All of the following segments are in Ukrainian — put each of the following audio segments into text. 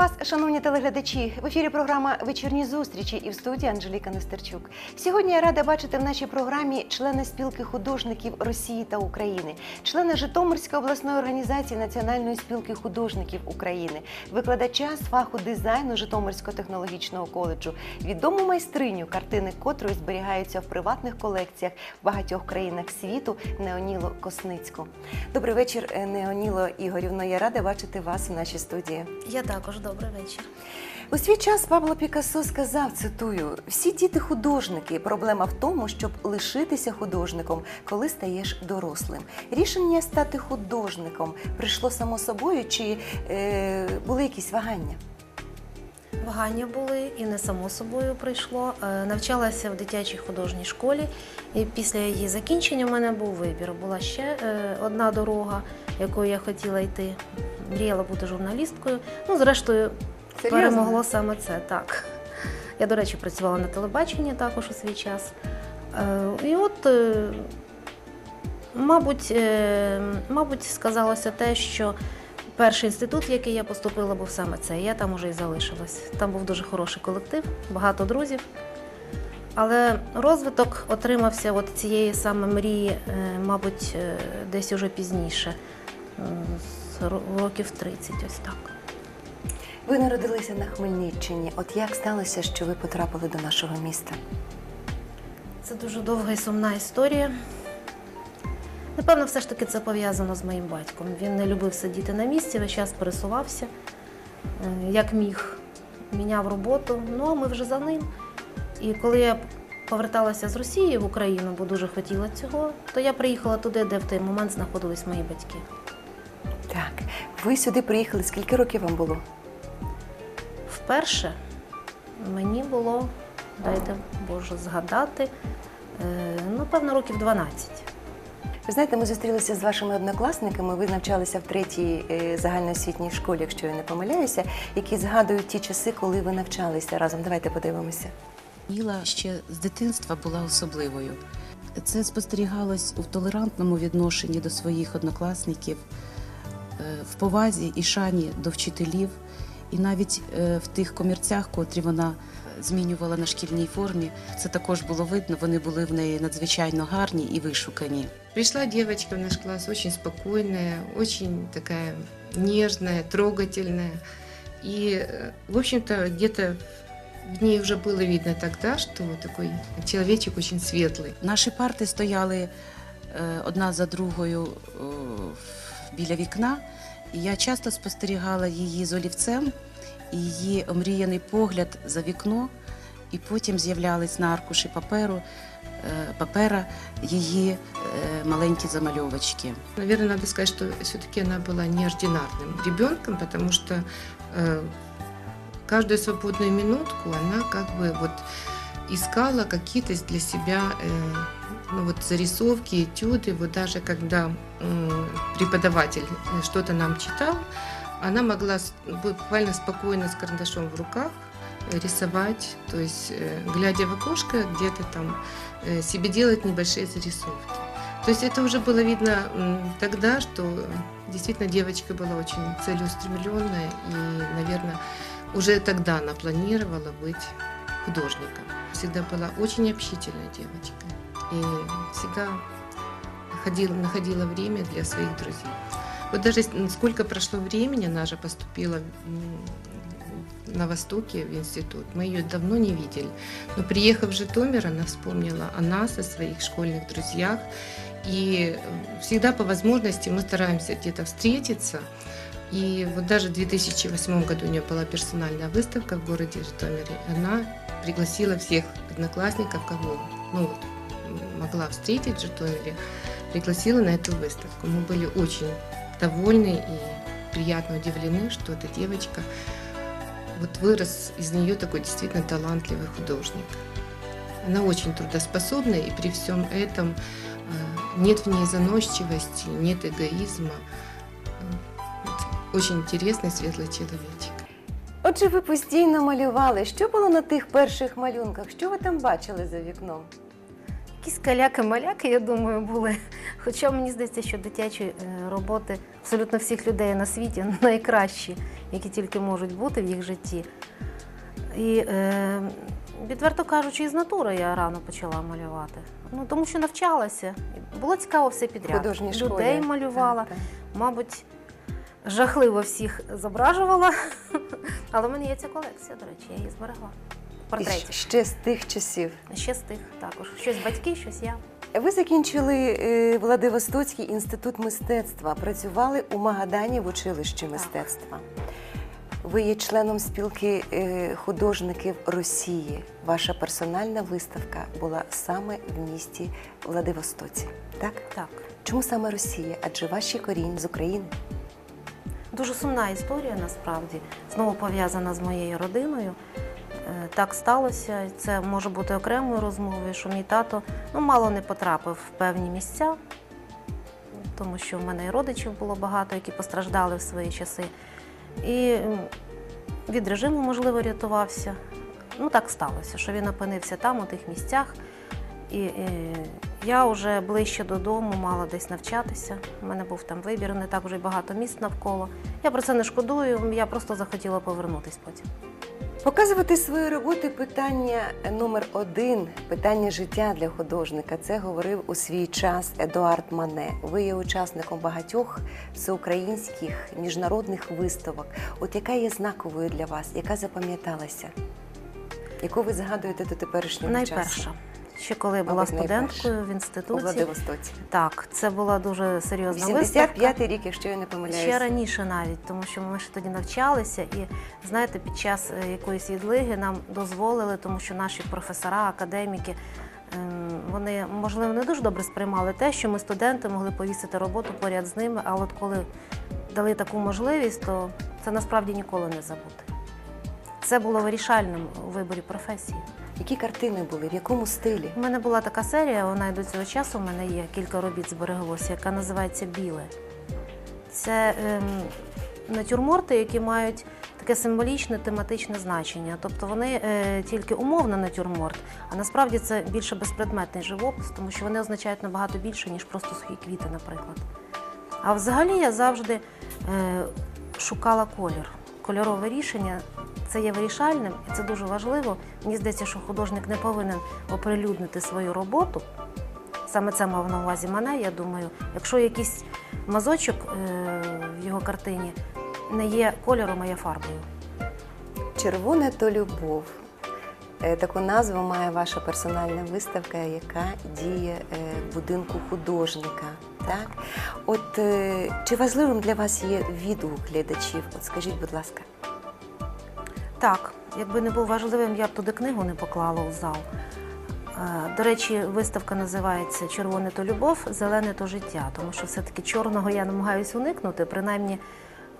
Вас, шановні телеглядачі. В ефірі програма Вечірні зустрічі і в студії Анжеліка Нестерчук. Сьогодні я рада бачити в нашій програмі члена спілки художників Росії та України, члена Житомирської обласної організації Національної спілки художників України, викладача з фаху дизайну Житомирського технологічного коледжу, відому майстриню, картини котрої зберігаються в приватних колекціях в багатьох країнах світу Неоніло Косницьку. Добрий вечір, е, Неоніло Ігорівно. Я рада бачити вас у нашій студії. Я також добрий вечір. У свій час Пабло Пікассо сказав, цитую: всі діти художники. Проблема в тому, щоб лишитися художником, коли стаєш дорослим. Рішення стати художником прийшло само собою, чи е, були якісь вагання? Вагання були і не само собою прийшло. Е, Навчалася в дитячій художній школі, і після її закінчення в мене був вибір. Була ще е, одна дорога, якою я хотіла йти. Мріяла бути журналісткою. Ну, зрештою, перемогло саме це так. Я, до речі, працювала на телебаченні також у свій час. Е, І от, е, мабуть, е, мабуть, сказалося те, що перший інститут, в який я поступила, був саме цей. Я там уже і залишилась. Там був дуже хороший колектив, багато друзів. Але розвиток отримався от цієї саме мрії, е, мабуть, е, десь уже пізніше, з років 30, ось так. Ви народилися на Хмельниччині. От як сталося, що ви потрапили до нашого міста? Це дуже довга і сумна історія. Напевно, все ж таки це пов'язано з моїм батьком. Він не любив сидіти на місці, весь час пересувався, е, як міг, міняв роботу. Ну, а ми вже за ним. І коли я поверталася з Росії в Україну, бо дуже хотіла цього, то я приїхала туди, де в той момент знаходились мої батьки. Так, ви сюди приїхали. Скільки років вам було? Вперше мені було, дайте Боже, згадати, е, ну, певно, років 12. Ви знаєте, ми зустрілися з вашими однокласниками. Ви навчалися в третій е, загальноосвітній школі, якщо я не помиляюся, які згадують ті часи, коли ви навчалися разом. Давайте подивимося. Ніла ще з дитинства була особливою. Це спостерігалось у толерантному відношенні до своїх однокласників, е, в повазі і шані до вчителів, і навіть е, в тих комірцях, котрі вона змінювала на шкільній формі. Це також було видно. Вони були в неї надзвичайно гарні і вишукані. Пришла девочка в наш класс очень спокойная, очень такая нежная, трогательная. И, э, в общем-то, где-то в ней уже было видно тогда, что такой человечек очень светлый. Наші парти стояли е, одна за другою е, біля вікна, і я часто спостерігала її з олівцем, і її омріяний погляд за вікно, і потім з'являлись на аркуші паперу, е, папера її е, маленькі замальовочки. Наверное, надо сказать, что все-таки она была неординарным ребенком, потому что э, каждую свободную минутку она как бы вот искала какие-то для себя э, ну вот зарисовки, этюды. Вот даже когда м, преподаватель э, что-то нам читал, она могла буквально спокойно с карандашом в руках э, рисовать, то есть э, глядя в окошко, где-то там э, себе делать небольшие зарисовки. То есть это уже было видно тогда, что действительно девочка была очень целеустремленная и, наверное, уже тогда она планировала быть художником. Всегда была очень общительная девочка и всегда ходила, находила время для своих друзей. Вот даже сколько прошло времени, она же поступила на Востоке в институт. Мы ее давно не видели. Но приехав в Житомир, она вспомнила о нас, о своих школьных друзьях. И э, всегда по возможности мы стараемся где-то встретиться. И вот даже в 2008 году у нее была персональная выставка в городе Житомире. Она пригласила всех одноклассников, кого ну, вот, могла встретить в Житомире, пригласила на эту выставку. Мы были очень довольны и приятно удивлены, что эта девочка вот вырос из нее такой действительно талантливый художник. Она очень трудоспособная, и при всем этом э, нет в ней заносчивости, нет эгоизма. Э, вот Очень интересный, светлый человечек. Отже, ви постійно малювали. Що було на тих перших малюнках? Що ви там бачили за вікном? Якісь каляки-маляки, я думаю, були. Хоча мені здається, що дитячі е, роботи абсолютно всіх людей на світі найкращі, які тільки можуть бути в їх житті. І е, відверто кажучи, із натури я рано почала малювати. Ну, тому що навчалася. Було цікаво все В підряд. художній школі. Людей малювала. Так, так. Мабуть, жахливо всіх зображувала. Але в мене є ця колекція, до речі, я її зберегла. І Портретів. ще з тих часів. Ще з тих також. Щось батьки, щось я. Ви закінчили е, Владивостоцький інститут мистецтва, працювали у Магадані в училищі мистецтва. Ви є членом спілки е, художників Росії. Ваша персональна виставка була саме в місті Владивостоці. Так? Так. Чому саме Росія? Адже ваші корінь з України. Дуже сумна історія насправді, знову пов'язана з моєю родиною. Е, Так сталося. Це може бути окремою розмовою, що мій тато ну, мало не потрапив в певні місця, тому що в мене і родичів було багато, які постраждали в свої часи. І від режиму, можливо, рятувався. Ну, так сталося, що він опинився там, у тих місцях. І, е, я вже ближче додому мала десь навчатися. У мене був там вибір, не так вже й багато міст навколо. Я про це не шкодую, я просто захотіла повернутися потім. Показувати свої роботи питання номер один, питання життя для художника. Це говорив у свій час Едуард Мане. Ви є учасником багатьох всеукраїнських міжнародних виставок. От яка є знаковою для вас, яка запам'яталася? Яку ви згадуєте до теперішнього часу? Найперша, ще коли була Мабуть, студенткою в інституті. У. Владивостоці. Так, це була дуже серйозна виставка. 85-й рік, якщо я не помиляюся. Ще раніше навіть, тому що ми ще тоді навчалися, і знаєте, під час е, якоїсь відлиги нам дозволили, тому що наші професора, академіки, ем, вони можливо не дуже добре сприймали те, що ми студенти могли повісити роботу поряд з ними. А от коли дали таку можливість, то це насправді ніколи не забути. Це було вирішальним у виборі професії. Які картини були, в якому стилі? У мене була така серія, вона і до цього часу в мене є кілька робіт збереглося, яка називається Біле. Це ем, натюрморти, які мають таке символічне тематичне значення. Тобто вони е, тільки умовно натюрморт, а насправді це більше безпредметний живопис, тому що вони означають набагато більше, ніж просто сухі квіти, наприклад. А взагалі я завжди е, шукала колір. Кольорове рішення це є вирішальним, і це дуже важливо. Мені здається, що художник не повинен оприлюднити свою роботу. Саме це мав на увазі мене. Я думаю, якщо якийсь мазочок е, в його картині не є кольором, а є фарбою. Червона то любов. Е, Таку назву має ваша персональна виставка, яка діє е, в будинку художника. Так? От чи важливим для вас є відгук глядачів? От скажіть, будь ласка. Так, якби не був важливим, я б туди книгу не поклала у зал. Е, До речі, виставка називається Червоне то любов, зелене то життя, тому що все-таки чорного я намагаюся уникнути, принаймні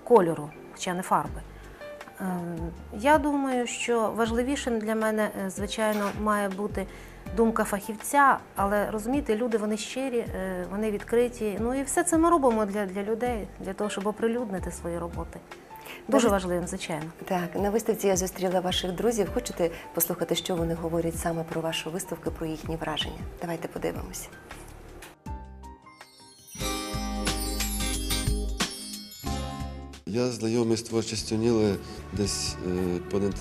кольору, хоча не фарби. Е, Я думаю, що важливішим для мене, е, звичайно, має бути думка фахівця, але розумієте, люди вони щирі, вони відкриті. Ну і все це ми робимо для, для людей, для того, щоб оприлюднити свої роботи. Дуже Навіть- важливим, звичайно. Так, на виставці я зустріла ваших друзів. Хочете послухати, що вони говорять саме про вашу виставку, про їхні враження? Давайте подивимося. Я знайомий з творчістю Ніли десь е, понад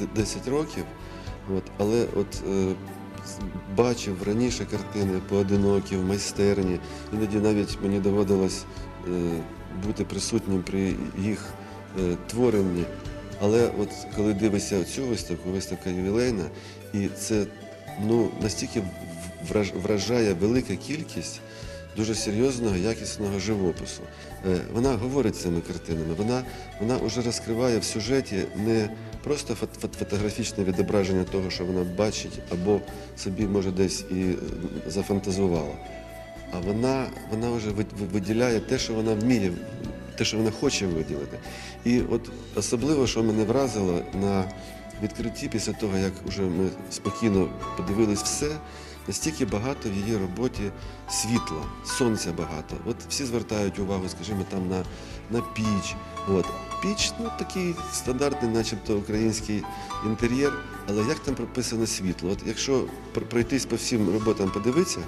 д- 10 років, от, але от е, бачив раніше картини поодинокі в майстерні. Іноді навіть мені доводилось е, бути присутнім при їх е, творенні. Але от коли дивишся цю виставку, виставка ювілейна, і це ну, настільки вражає велика кількість дуже серйозного, якісного живопису. Е, Вона говорить цими картинами, вона, вона вже розкриває в сюжеті не просто фот- фот- фотографічне відображення того, що вона бачить, або собі може десь і е, зафантазувала. А вона, вона вже ви- ви- виділяє те, що вона вміє, те, що вона хоче виділити. І от особливо, що мене вразило на відкритті після того, як вже ми спокійно подивились все, настільки багато в її роботі світла, сонця багато. От всі звертають увагу, скажімо, там на, на піч. От. піч, ну такий стандартний, начебто український інтер'єр, але як там прописано світло? От якщо пр- пройтись по всім роботам, подивитися,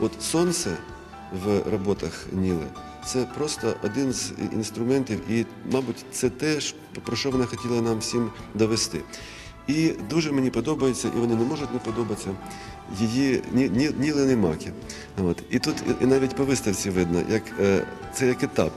от сонце в роботах Ніли це просто один з інструментів, і, мабуть, це те, про що вона хотіла нам всім довести. І дуже мені подобається, і вони не можуть не подобатися її ні, ні, нілини маки. От. І тут і навіть по виставці видно, як е, це як етап.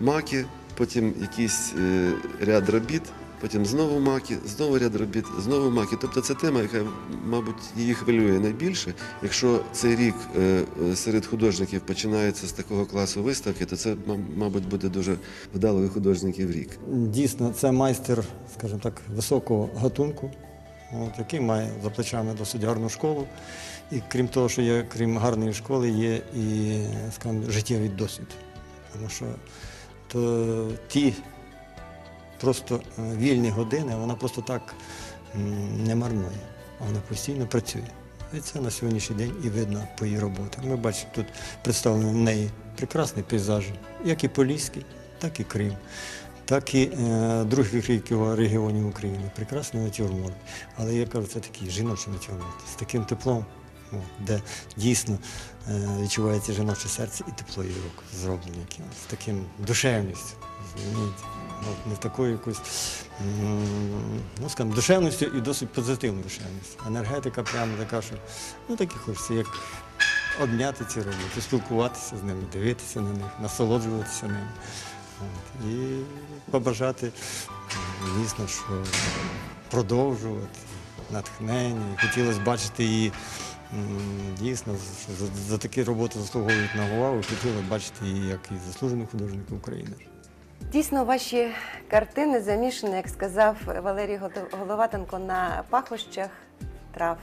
Маки, потім якийсь е, ряд робіт, потім знову маки, знову ряд робіт, знову маки. Тобто це тема, яка, мабуть, її хвилює найбільше. Якщо цей рік е, е, серед художників починається з такого класу виставки, то це, мабуть, буде дуже вдалий художників рік. Дійсно, це майстер, скажімо так, високого гатунку, от, який має за плечами досить гарну школу. І крім того, що є, крім гарної школи, є і скажімо, життєвий досвід. Тому що то, ті просто е, вільні години, вона просто так не марнує, вона постійно працює. І це на сьогоднішній день і видно по її роботах. Ми бачимо тут представлені в неї прекрасні пейзажі, як і Поліський, так і Крим, так і е, других регіо- регіонів України. Прекрасний натюрморт. Але я кажу, це такий жіночий натюрморт з таким теплом, де дійсно е, відчувається жіноче серце і тепло її рук зроблені з таким душевністю. Не такою якоюсь, ну скажімо, душевністю і досить позитивною душевністю. Енергетика прямо така, що ну так і хочеться, як обняти ці роботи, спілкуватися з ними, дивитися на них, насолоджуватися ними. От. І побажати, м, дійсно, що продовжувати натхнення. Хотілося бачити її дійсно, за, за такі роботи заслуговують на увагу. Хотілося бачити її як і заслуженого художника України. Дійсно, ваші картини замішані, як сказав Валерій Головатенко, на пахощах трав,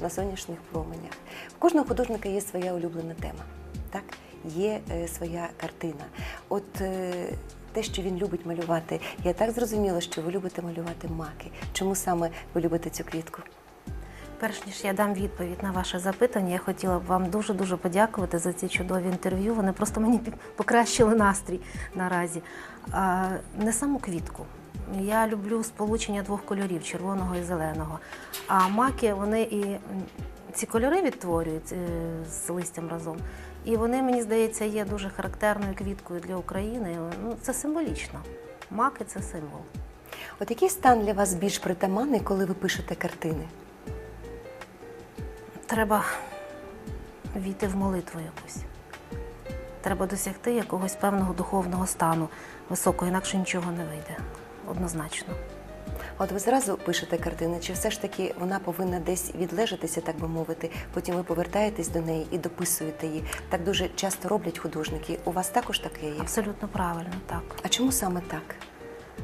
на сонячних променях. У кожного художника є своя улюблена тема. Так? Є е, своя картина. От е, те, що він любить малювати, я так зрозуміла, що ви любите малювати маки. Чому саме ви любите цю квітку? Перш ніж я дам відповідь на ваше запитання, я хотіла б вам дуже дуже подякувати за ці чудові інтерв'ю. Вони просто мені покращили настрій наразі. Не саму квітку. Я люблю сполучення двох кольорів червоного і зеленого. А маки вони і ці кольори відтворюють е, з листям разом. І вони, мені здається, є дуже характерною квіткою для України. Ну, це символічно. Маки це символ. От який стан для вас більш притаманний, коли ви пишете картини? Треба війти в молитву якусь. Треба досягти якогось певного духовного стану високого, інакше нічого не вийде. Однозначно. От ви зразу пишете картини, чи все ж таки вона повинна десь відлежатися, так би мовити, потім ви повертаєтесь до неї і дописуєте її. Так дуже часто роблять художники. У вас також таке є? Абсолютно правильно, так. А чому саме так?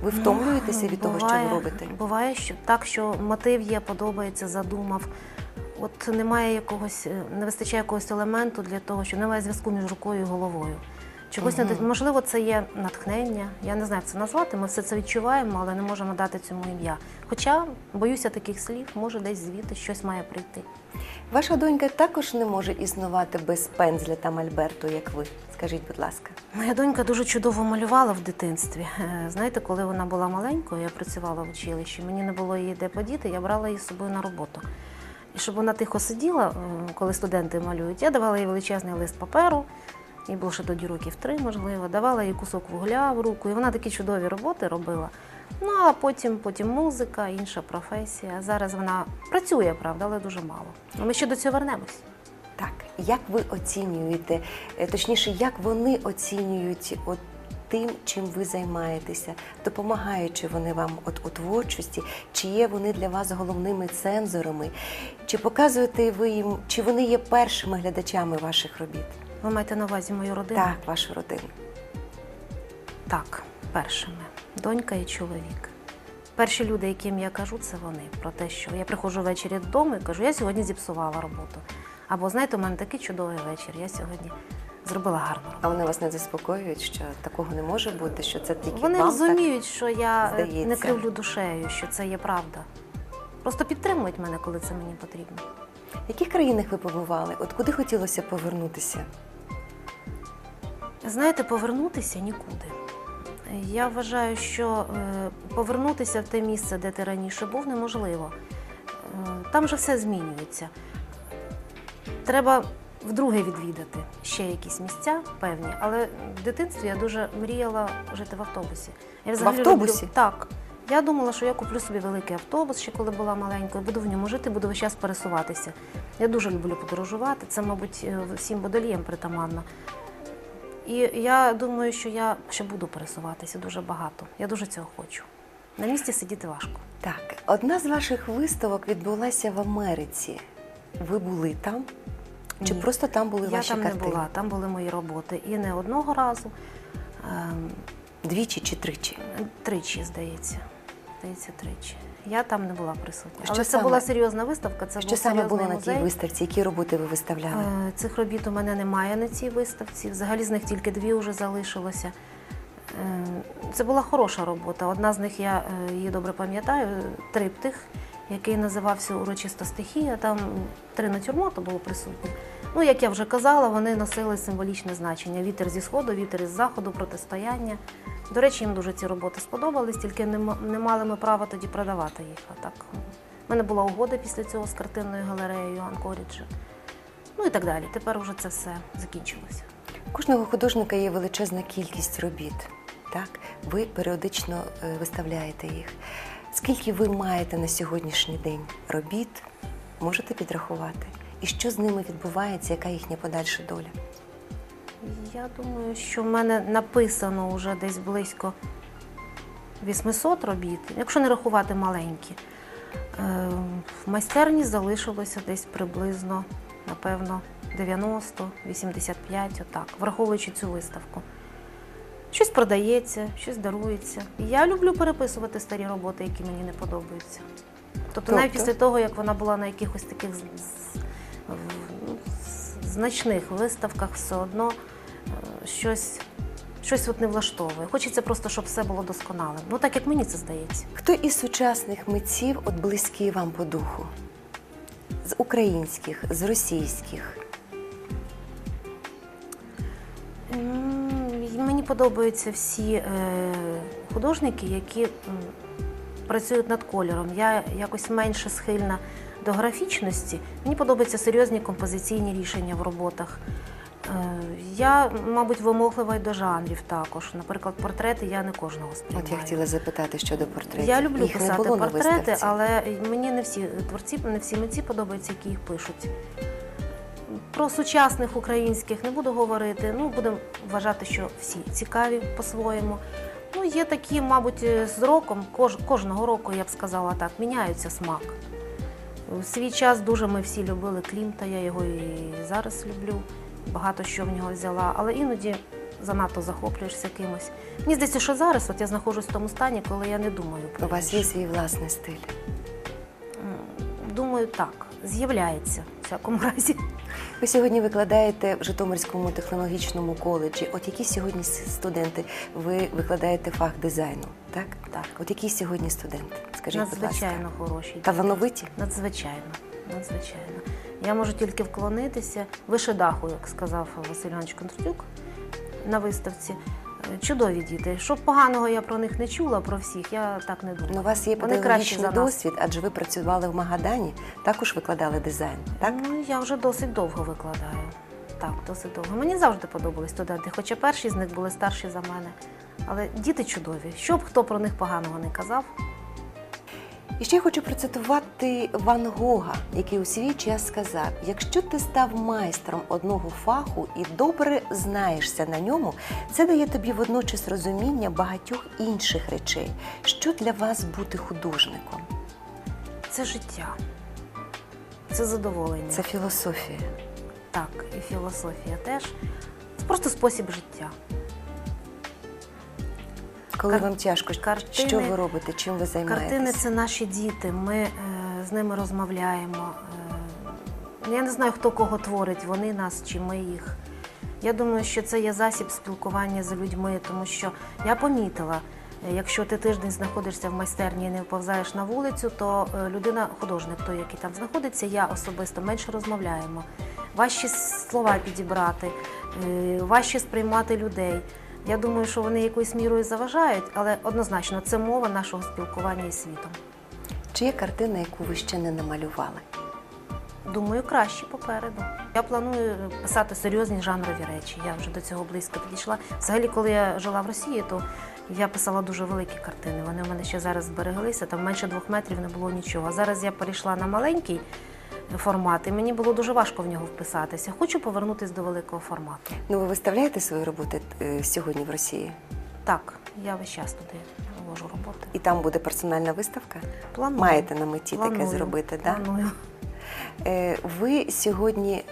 Ви втомлюєтеся від того, що ви робите? Буває, що так, що мотив є, подобається, задумав. От немає якогось, е, не вистачає якогось елементу для того, що немає зв'язку між рукою і головою. Чогось не можливо, це є натхнення. Я не знаю, як це назвати. Ми все це відчуваємо, але не можемо дати цьому ім'я. Хоча боюся таких слів, може десь звідти щось має прийти. Ваша донька також не може існувати без пензля та мольберту, як ви. Скажіть, будь ласка. Моя донька дуже чудово малювала в дитинстві. Е, Знаєте, коли вона була маленькою, я працювала в училищі, мені не було її де подіти, я брала її з собою на роботу. І щоб вона тихо сиділа, коли студенти малюють, я давала їй величезний лист паперу, їй було ще тоді років три, можливо, давала їй кусок вугля в руку, і вона такі чудові роботи робила. Ну а потім, потім музика, інша професія. Зараз вона працює, правда, але дуже мало. Ми ще до цього вернемось. Так, як ви оцінюєте, е, точніше, як вони оцінюють от тим, чим ви займаєтеся, допомагаючи вони вам от у творчості, чи є вони для вас головними цензорами, чи показуєте ви їм, чи вони є першими глядачами ваших робіт? Ви маєте на увазі мою родину? Так, вашу родину. Так, першими донька і чоловік. Перші люди, яким я кажу, це вони. Про те, що я приходжу ввечері додому і кажу, я сьогодні зіпсувала роботу. Або знаєте, у мене такий чудовий вечір. Я сьогодні зробила роботу. А вони вас не заспокоюють, що такого не може бути, що це тільки Вони вам розуміють, що я е, здається. не кривлю душею, що це є правда. Просто підтримують мене, коли це мені потрібно. В яких країнах ви побували? От куди хотілося повернутися? Знаєте, повернутися нікуди. Я вважаю, що е, повернутися в те місце, де ти раніше був, неможливо. Е, Там же все змінюється. Треба вдруге відвідати ще якісь місця певні, але в дитинстві я дуже мріяла жити в автобусі. Я взагалі автобусі? Люблю, так. Я думала, що я куплю собі великий автобус, ще коли була маленькою, буду в ньому жити, буду весь час пересуватися. Я дуже люблю подорожувати. Це, мабуть, е, всім бодолієм притаманно. І я думаю, що я ще буду пересуватися дуже багато. Я дуже цього хочу. На місці сидіти важко. Так, одна з ваших виставок відбулася в Америці. Ви були там? Чи Ні. просто там були я ваші там картини? не була, там були мої роботи. І не одного разу, ем, Двічі чи тричі? тричі, здається. Здається, тричі. Я там не була присутня. Що Але це саме? була серйозна виставка. Це Що був саме було серйозний на тій музей. виставці? Які роботи ви виставляли? Е, Цих робіт у мене немає на цій виставці. Взагалі з них тільки дві вже залишилося. Е, Це була хороша робота. Одна з них я е, її добре пам'ятаю, триптих, який називався Урочиста стихія. Там три натюрморти було присутні. Ну, як я вже казала, вони носили символічне значення: вітер зі сходу, вітер із заходу, протистояння. До речі, їм дуже ці роботи сподобались, тільки не, мали ми права тоді продавати їх. А так, у мене була угода після цього з картинною галереєю Анкоріджа. Ну і так далі. Тепер уже це все закінчилося. У Кожного художника є величезна кількість робіт. Так, ви періодично е, виставляєте їх. Скільки ви маєте на сьогоднішній день робіт, можете підрахувати? І що з ними відбувається, яка їхня подальша доля? Я думаю, що в мене написано вже десь близько 800 робіт, якщо не рахувати маленькі. Е, В майстерні залишилося десь приблизно, напевно, 90, 85, отак, враховуючи цю виставку. Щось продається, щось дарується. Я люблю переписувати старі роботи, які мені не подобаються. Тобто, навіть Тобто? після того, як вона була на якихось таких значних виставках, все одно е, щось, щось от не влаштовує. Хочеться просто, щоб все було досконалим. Ну так як мені це здається. Хто із сучасних митців от близький вам по духу? З українських, з російських? Мені подобаються всі е, художники, які працюють над кольором. Я якось менше схильна до графічності. Мені подобаються серйозні композиційні рішення в роботах. Е, я, мабуть, вимоглива й до жанрів також. Наприклад, портрети я не кожного сприймаю. От я хотіла запитати щодо портретів. Я люблю Їх писати портрети, але мені не всі творці, не всі митці подобаються, які їх пишуть. Про сучасних українських не буду говорити. Ну, будемо вважати, що всі цікаві по-своєму. Ну, є такі, мабуть, з роком, кож, кожного року, я б сказала так, міняється смак. У свій час дуже ми всі любили Клімта, я його і зараз люблю. Багато що в нього взяла, але іноді занадто захоплюєшся кимось. Мені здається, що зараз от я знаходжусь в тому стані, коли я не думаю про У вас є свій власний стиль. Думаю, так, з'являється в всякому разі. Ви сьогодні викладаєте в Житомирському технологічному коледжі. От які сьогодні студенти? Ви викладаєте фах дизайну, так? Так. От які сьогодні студенти? Скажіть, будь ласка. Надзвичайно хороші. Талановиті? Надзвичайно. Надзвичайно. Я можу тільки вклонитися вище даху, як сказав Василь Іванович Кондратюк на виставці. Чудові діти. Щоб поганого я про них не чула, про всіх, я так не думаю. Ну, у вас є Вони за нас. досвід, адже ви працювали в Магадані, також викладали дизайн, так? Ну, я вже досить довго викладаю. Так, досить довго. Мені завжди подобались студенти, хоча перші з них були старші за мене. Але діти чудові. Щоб хто про них поганого не казав, І ще я хочу процитувати Ван Гога, який у свій час сказав: якщо ти став майстром одного фаху і добре знаєшся на ньому, це дає тобі водночас розуміння багатьох інших речей. Що для вас бути художником? це життя, це задоволення. Це філософія. Так, і філософія теж. Це просто спосіб життя. Коли Кар- вам тяжко, картини- що ви робите? Чим ви займаєтесь? Картини це наші діти. Ми е, з ними розмовляємо. Е, я не знаю, хто кого творить, вони нас чи ми їх. Я думаю, що це є засіб спілкування з людьми, тому що я помітила, е, якщо ти тиждень знаходишся в майстерні і не вповзаєш на вулицю, то е, людина, художник, той, який там знаходиться, я особисто менше розмовляємо. Важче слова підібрати, е, важче сприймати людей. Я думаю, що вони якоюсь мірою заважають, але однозначно це мова нашого спілкування із світом. Чи є картина, яку ви ще не намалювали? Думаю, краще попереду. Я планую писати серйозні жанрові речі. Я вже до цього близько підійшла. Взагалі, коли я жила в Росії, то я писала дуже великі картини. Вони в мене ще зараз збереглися, там менше двох метрів не було нічого. Зараз я перейшла на маленький формат, і мені було дуже важко в нього вписатися. Хочу повернутися до великого формату. Ну, ви виставляєте свої роботи е, сьогодні в Росії? Так, я весь час туди вожу роботи. І там буде персональна виставка? Планую. Маєте на меті таке Планую. зробити, так? Планую. Е, Ви сьогодні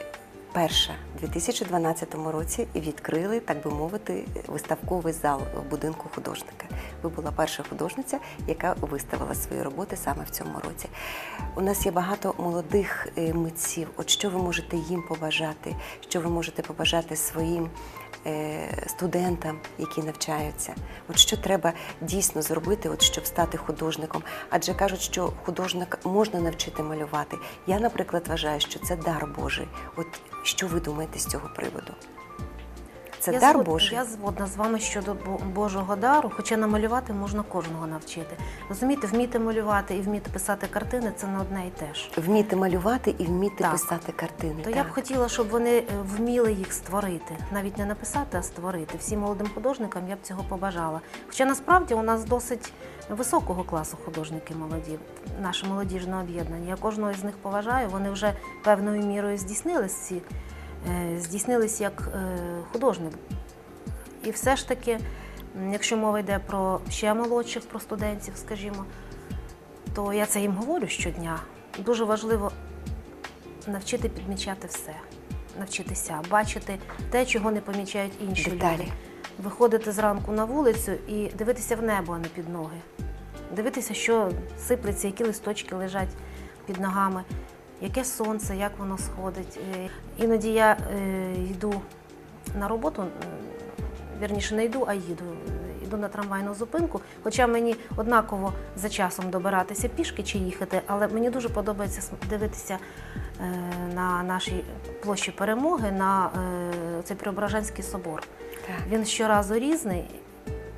перша у 2012 році відкрили, так би мовити, виставковий зал в будинку художника. Ви була перша художниця, яка виставила свої роботи саме в цьому році. У нас є багато молодих е, митців. От що ви можете їм побажати, що ви можете побажати своїм е, студентам, які навчаються? От що треба дійсно зробити, от щоб стати художником? Адже кажуть, що художник можна навчити малювати. Я, наприклад, вважаю, що це дар Божий. От що ви думаєте з цього приводу? Це я дар згод- Божий. Я згодна з вами щодо Божого дару, хоча намалювати можна кожного навчити. Розумієте, вміти малювати і вміти писати картини це не одне і те ж. Вміти малювати і вміти Так. писати картини. То так. я б хотіла, щоб вони е, вміли їх створити, навіть не написати, а створити. Всім молодим художникам я б цього побажала. Хоча насправді у нас досить високого класу художники молоді, наше молодіжне об'єднання. Я кожного з них поважаю. Вони вже певною мірою здійснились ці, здійснились як е, художник. І все ж таки, якщо мова йде про ще молодших, про студентів, скажімо, то я це їм говорю щодня. Дуже важливо навчити підмічати все, навчитися бачити те, чого не помічають інші Деталі. люди. Виходити зранку на вулицю і дивитися в небо, а не під ноги. Дивитися, що сиплеться, які листочки лежать під ногами, яке сонце, як воно сходить. Е, Іноді я е, йду на роботу, вірніше не йду, а їду. Йду на трамвайну зупинку, хоча мені однаково за часом добиратися пішки чи їхати, але мені дуже подобається дивитися е, на нашій площі перемоги на цей Преображенський собор. Так. Він щоразу різний.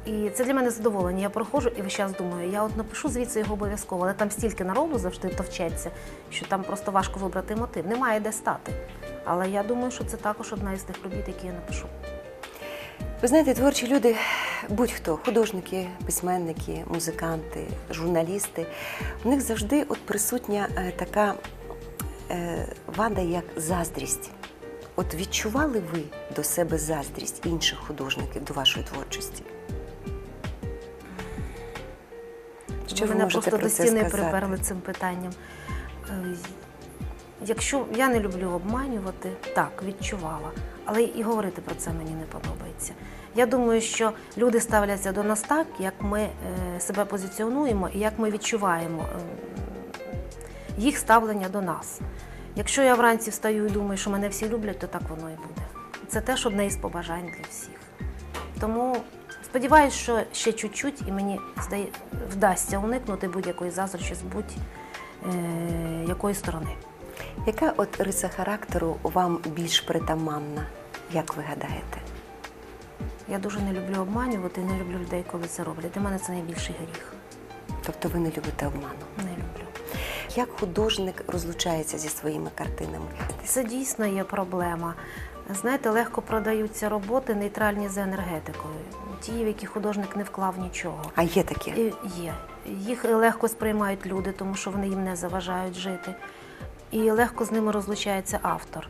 І це для мене задоволення. Я проходжу і весь час думаю, я от напишу звідси його обов'язково, але там стільки народу завжди товчеться, що там просто важко вибрати мотив. Немає де стати. Але я думаю, що це також одна із тих робіт, які я напишу. Ви знаєте, творчі люди, будь-хто, художники, письменники, музиканти, журналісти, у них завжди от присутня е, така е, вада, як заздрість. От відчували ви до себе заздрість інших художників до вашої творчості? Що ви мене просто про до стіни приперли цим питанням. Е, Якщо я не люблю обманювати, так, відчувала, але і говорити про це мені не подобається. Я думаю, що люди ставляться до нас так, як ми е, себе позиціонуємо і як ми відчуваємо е, їх ставлення до нас. Якщо я вранці встаю і думаю, що мене всі люблять, то так воно і буде. Це теж одне із побажань для всіх. Тому сподіваюся, що ще чуть-чуть і мені вдасться уникнути будь-якої заздрощі з будь-якої сторони. Яка от риса характеру вам більш притаманна? Як ви гадаєте? Я дуже не люблю обманювати, не люблю людей, коли це роблять. Для мене це найбільший гріх. Тобто ви не любите обману? Не люблю. Як художник розлучається зі своїми картинами? Це дійсно є проблема. Знаєте, легко продаються роботи нейтральні за енергетикою. Ті, в які художник не вклав нічого. А є такі? Є. Їх легко сприймають люди, тому що вони їм не заважають жити. І легко з ними розлучається автор.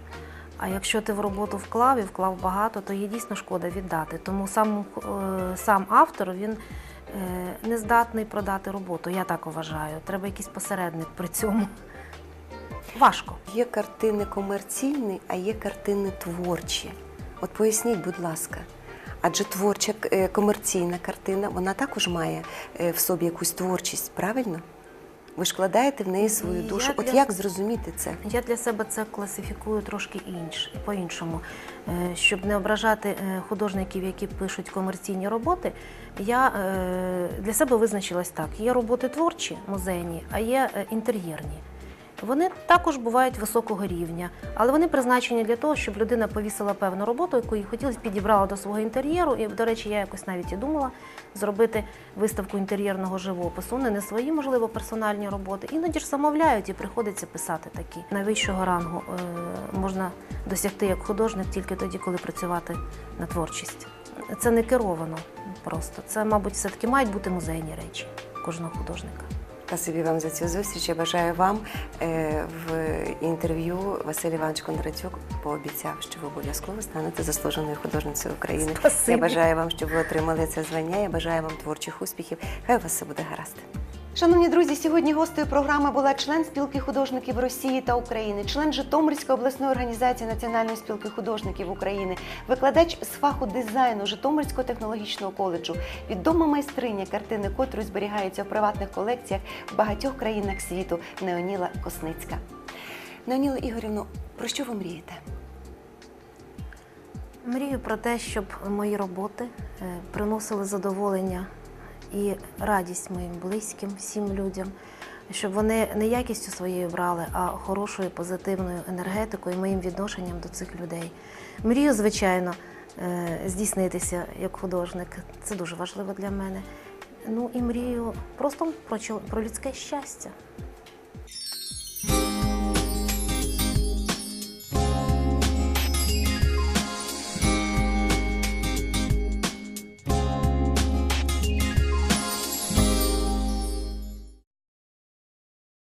А якщо ти в роботу вклав і вклав багато, то їй дійсно шкода віддати. Тому сам, е, сам автор він е, не здатний продати роботу. Я так вважаю. Треба якийсь посередник при цьому. Важко. Є картини комерційні, а є картини творчі. От поясніть, будь ласка. Адже творча е, комерційна картина, вона також має е, в собі якусь творчість, правильно? Ви ж вкладаєте в неї свою душу. От для- як зрозуміти це? Я для себе це класифікую трошки інш, по-іншому. Е, Щоб не ображати художників, які пишуть комерційні роботи, я для себе визначилась так: є роботи творчі, музейні, а є інтер'єрні. Вони також бувають високого рівня, але вони призначені для того, щоб людина повісила певну роботу, яку їй хотілося, підібрала до свого інтер'єру. І, до речі, я якось навіть і думала зробити виставку інтер'єрного живопису. Не, не свої, можливо, персональні роботи. Іноді ж замовляють і приходиться писати такі. Найвищого рангу е, можна досягти як художник тільки тоді, коли працювати на творчість. Це не керовано просто. Це, мабуть, все-таки мають бути музейні речі кожного художника. Спасибі вам за цю зустріч. Я бажаю вам Е, в інтерв'ю Василь Іванович Кондратюк пообіцяв, що ви обов'язково станете заслуженою художницею України. Спасибі. Я бажаю вам, щоб ви отримали це звання. Я бажаю вам творчих успіхів. Хай у вас все буде гаразд. Шановні друзі, сьогодні гостею програми була член спілки художників Росії та України, член Житомирської обласної організації Національної спілки художників України, викладач з фаху дизайну Житомирського технологічного коледжу, відома майстриня, картини котрої зберігаються в приватних колекціях в багатьох країнах світу Неоніла Косницька. Неоніла Ігорівну, про що ви мрієте? Мрію про те, щоб мої роботи е, приносили задоволення і радість моїм близьким, всім людям, щоб вони не якістю своєю брали, а хорошою позитивною енергетикою, моїм відношенням до цих людей. Мрію, звичайно, е, здійснитися як художник. Це дуже важливо для мене. Ну і мрію просто про, людське щастя.